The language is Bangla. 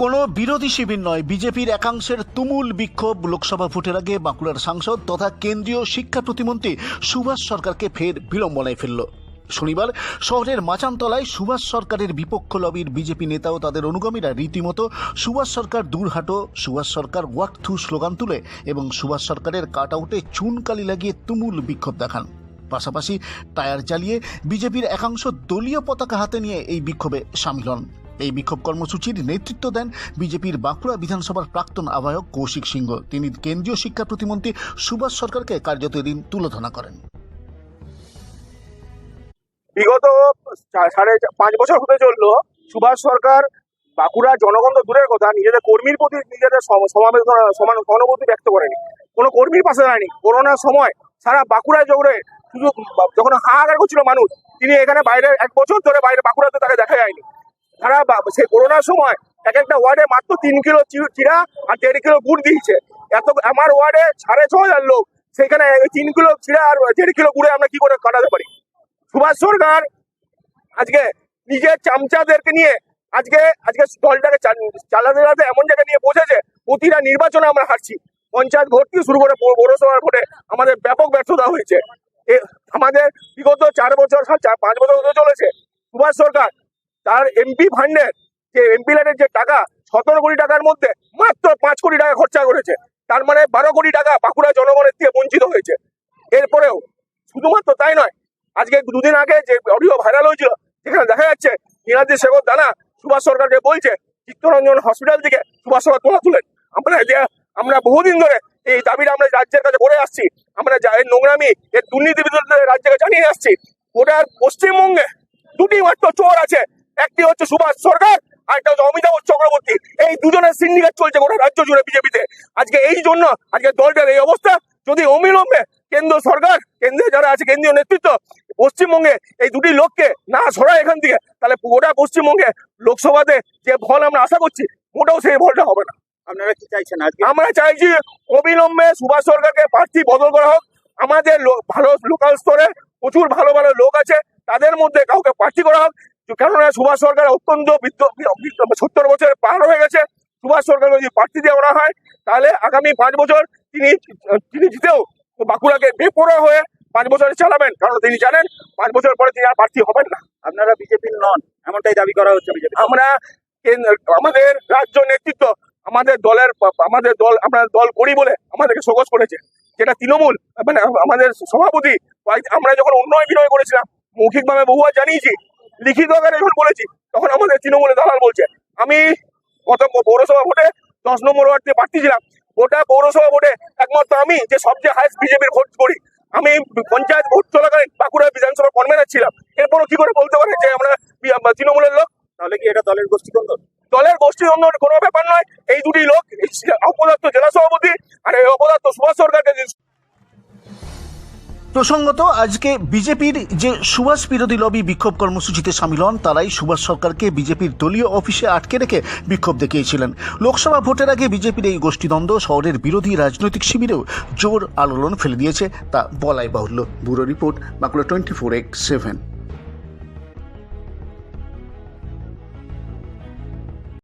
কোনো বিরোধী শিবির নয়, বিজেপির একাংশের তুমুল বিক্ষোভ লোকসভা ভোটের আগে বাঁকুড়ার সাংসদ তথা কেন্দ্রীয় শিক্ষা প্রতিমন্ত্রী সুভাষ সরকারকে ফের বিড়ম্বনায় ফেলল। শনিবার শহরের মাচানতলায় সুভাষ সরকারের বিপক্ষ লবির বিজেপি নেতা ও তাদের অনুগামীরা রীতিমতো সুভাষ সরকার দূর হাঁটো সুভাষ সরকার ওয়াক থু স্লোগান তুলে এবং সুভাষ সরকারের কাট আউটে চুনকালি লাগিয়ে তুমুল বিক্ষোভ দেখান। পাশাপাশি টায়ার জ্বালিয়ে বিজেপির একাংশ দলীয় পতাকা হাতে নিয়ে এই বিক্ষোভে সামিল হন। এই বিক্ষোভ কর্মসূচির নেতৃত্ব দেন বিজেপির বাঁকুড়া বিধানসভার প্রাক্তন আহ্বায়ক কৌশিক সিংহ। তিনি কেন্দ্রীয় শিক্ষা প্রতিমন্ত্রী সুভাষ সরকারকে কার্যত এদিন তুলোধনা করেন। বিগত সাড়ে পাঁচ বছর হতে চলল সুভাষ সরকার বাঁকুড়া জনগণ তো দূরের কথা, নিজেদের কর্মীর প্রতি নিজেদের সম- সমাবেদনা সমান সহানুভূতি ব্যক্ত করেনি। কোনো কর্মীর পাশে দাঁড়ায়নি। করোনার সময় সারা বাঁকুড়ায় জগড়ে শুধু যখন হাহাকার করছিল মানুষ, তিনি এখানে বাইরে এক বছর ধরে বাইরে বাঁকুড়াতে তাকে দেখা যায়নি। বা- সেই করোনার সময় এক একটা ওয়ার্ডে মাত্র তিন কিলো চি- চিড়া আর দেড় কিলো গুড় দিয়েছে। এত, আমার ওয়ার্ডে সাড়ে ছ হাজার লোক, সেখানে তিন কিলো চিরা আর দেড় কিলো গুড়ে আমরা কি করে কাটাতে পারি? সুভাষ সরকার আজকে নিজের চামচাদেরকে নিয়ে আজকে আজকে দলটাকে চালাতে চালাতে এমন জায়গায় নিয়ে বসেছে, প্রতিটা নির্বাচনে আমরা হারছি। পঞ্চায়েত ভোট থেকে শুরু করে পৌরসভার ভোটে আমাদের ব্যাপক ব্যর্থতা হয়েছে। আমাদের বিগত চার বছর চার, পাঁচ বছর চলেছে। সুভাষ সরকার তার এমপি ফান্ডের যে এমপি ল্যান্ডের যে টাকা, সতেরো কোটি টাকার মধ্যে মাত্র পাঁচ কোটি টাকা খরচা করেছে। তার মানে বারো কোটি টাকা বাঁকুড়া জনগণের থেকে বঞ্চিত হয়েছে। এরপরেও শুধুমাত্র তাই নয়, আজকে দুদিন আগে যে অডিও ভাইরাল হয়েছিল, সেখানে দেখা যাচ্ছে নীলাদ্রি শেখর দানা সুভাষ সরকারকে বলছে, চিত্তরঞ্জন হসপিটাল থেকে সুভাষ সরকার তোলা তুলেন। আমরা আমরা বহুদিন ধরে এই দাবিটা আমরা রাজ্যের কাছে করে আসছি। আমরা এর নোংরামি, এর দুর্নীতি বিরুদ্ধে রাজ্যকে জানিয়ে আসছি। গোটা পশ্চিমবঙ্গে দুটি মাত্র চোর আছে একটি হচ্ছে সুভাষ সরকার আর একটা হচ্ছে অমিতাভ চক্রবর্তী। এই দুজনের সিন্ডিকেট চলছে গোটা রাজ্য জুড়ে বিজেপিতে। আজকে এই জন্য আজকে দলটার এই অবস্থা। যদি অবিলম্বে কেন্দ্র সরকার কেন্দ্রে যারা আছে কেন্দ্রীয় নেতৃত্ব পশ্চিমবঙ্গে এই দুটি লোককে না সরায় এখান থেকে তাহলে গোটা পশ্চিমবঙ্গে লোকসভাতে যে ফল আমরা আশা করছি ওটাও সেই ফলটা হবে না। আপনারা কি চাইছেন আজকে? আমরা চাইছি অবিলম্বে সুভাষ সরকারকে প্রার্থী বদল করা হোক। আমাদের ভালো লোকাল স্তরে প্রচুর ভালো ভালো লোক আছে তাদের মধ্যে কাউকে প্রার্থী করা হোক। কেননা সুভাষ সরকার অত্যন্ত সত্তর বছরের পার হয়ে গেছে। সুভাষ সরকার যদি প্রার্থী দিয়ে ওরা হয় তাহলে আগামী পাঁচ বছর তিনি তিনি জিতেও বাঁকুড়াকে বেপরোয়া হয়ে পাঁচ বছর চালাবেন। কারণ তিনি জানেন পাঁচ বছর পরে তিনি আর প্রার্থী হবেন না। আপনারা বিজেপির নন এমনটাই দাবি করা হচ্ছে বিজেপি আমরা আমাদের রাজ্য নেতৃত্ব আমাদের দলের আমাদের দল আমরা দল করি বলে আমাদেরকে সহজ করেছে। যেটা তৃণমূল মানে আমাদের সভাপতি আমরা যখন উন্নয়ন বিনয় করেছিলাম মৌখিকভাবে বহুবার জানিয়েছি লিখিত আকারে যখন বলেছি। তখন আমাদের তৃণমূলের দালাল বলছে আমি গত পৌরসভা ভোটে দশ নম্বর ওয়ার্ড দিয়ে প্রার্থী ছিলাম। গোটা পৌরসভা ভোটে একমাত্র আমি যে সবচেয়ে হাইস্ট বিজেপির ভোট করি। আমি পঞ্চায়েত ভোট চলাকালীন বাঁকুড়া বিধানসভা কনভেনার ছিলাম। এরপরও কি করে বলতে পারে যে আমরা তৃণমূলের লোক? তাহলে কি এটা দলের গোষ্ঠীদ্বন্দ্ব? দলের গোষ্ঠী অন্য কোনো ব্যাপার নয়। এই দুটি লোক অপদার্থ জেলা সভাপতি আর এই অপদার্থ সুভাষ সরকারকে প্রসঙ্গত, আজকে বিজেপির যে সুভাষ বিরোধী লবি বিক্ষোভ কর্মসূচিতে সামিল হন, তারাই সুভাষ সরকারকে বিজেপির দলীয় অফিসে আটকে রেখে বিক্ষোভ দেখিয়েছিলেন। লোকসভা ভোটের আগে বিজেপির এই গোষ্ঠীদ্বন্দ্ব শহরের বিরোধী রাজনৈতিক শিবিরেও জোর আলোড়ন ফেলে দিয়েছে, তা বলাই বাহুল্য। Bureau report, Bankura twenty four X seven.